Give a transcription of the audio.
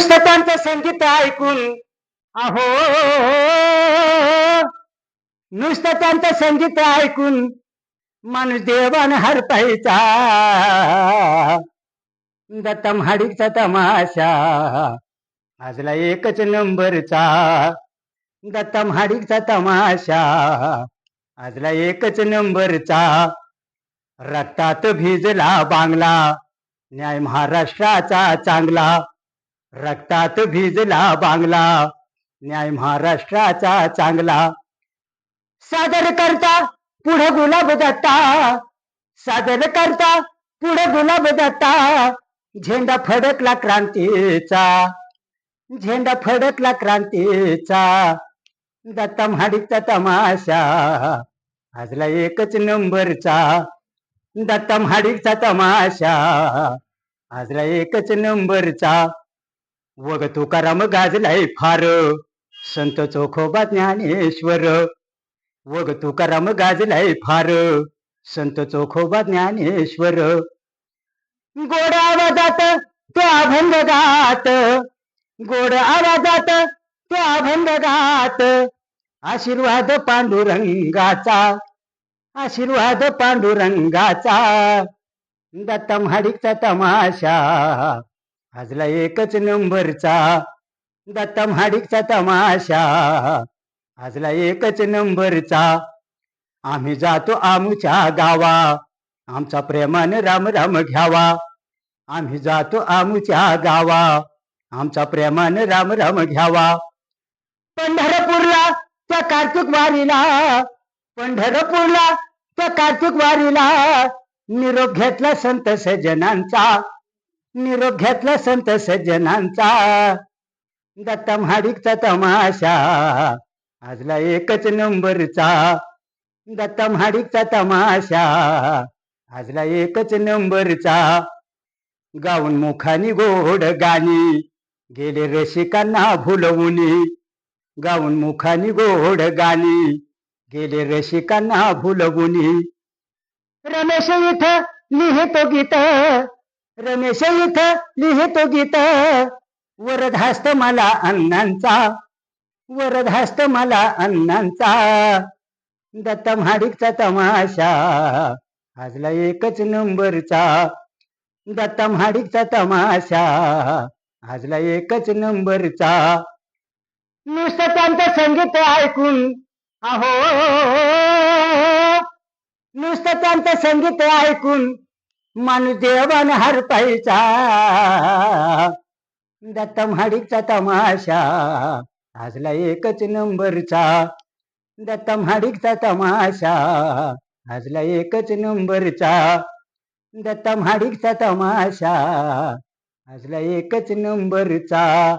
नुसतं संगीत ऐकून अहो नुसतं त्यांचं संगीत ऐकून माणूस देवान हरपायचा. दत्तम हाडीचा तमाशा आजला एकच नंबरचा. दत्तम हाडीचा तमाशा आजला एकच नंबरचा. रक्तात भिजला बांगला न्याय महाराष्ट्राचा चांगला. रक्तात भिजला बांगला न्याय महाराष्ट्राचा चांगला. सादर करता पुढे गुलाब दत्ता सादर करता पुढे गुलाब दत्ता. झेंडा फडकला क्रांतीचा झेंडा फडकला क्रांतीचा. दत्ता महाडिकचा तमाशा आजला एकच नंबरचा. दत्ता महाडिकचा तमाशा आजला एकच नंबरचा. वग तुकाराम गाजलाय फार. संत चोखोबा ज्ञानेश्वर. वग तुकाराम गाजलाय फार. संत चोखोबा ज्ञानेश्वर. गोड आवाजात तो अभंग गात. गोड आवाजात तो अभंग गात. आशीर्वाद पांडुरंगाचा. आशीर्वाद पांडुरंगाचा. दत्ता महाडिकचा तमाशा. आजला एकच नंबरचा दत्ता महाडिकचा तमाशा. आजला एकच नंबरचा आम्ही जातो आमच्या गावा. आमचा प्रेमानं राम राम घ्यावा. आम्ही जातो आमच्या गावा. आमचा प्रेमानं राम राम घ्यावा. पंढरपूरला त्या कार्तिक वारीला पंढरपूरला त्या कार्तिक वारीला निरोप घेतला संत सज्जनांचा. निरोप घेतला संत सज्जनांचा. दत्ता महाडिकचा तमाशा. आजला एकच नंबरचा. दत्ता महाडिकचा तमाशा. आजला एकच नंबरचा. गाऊन मुखानी गोड गाणी. गेले रसिकांना भुलवुनी. गाऊन मुखानी गोड गाणी. गेले रसिकांना भुलवुनी. रमेश इथं लिहितो गीत. रमेश इथं लिहितो गीत. वरधास्त मला अण्णांचा. वरधास्त मला अण्णांचा. दत्त महाडिकचा तमाशा. आजला एकच नंबरचा. दत्त महाडिकचा तमाशा. आजला एकच नंबरचा. नुसतं त्यांचं संगीत ऐकून. अहो. नुसतं त्यांचं संगीत ऐकून. माणूस देवान हरपायचा दत्ता महाडिकचा तमाशा. आजला एकच नंबरचा. दत्ता महाडिकचा तमाशा. आजला एकच नंबरचा. दत्ता महाडिकचा तमाशा. आजला एकच नंबरचा.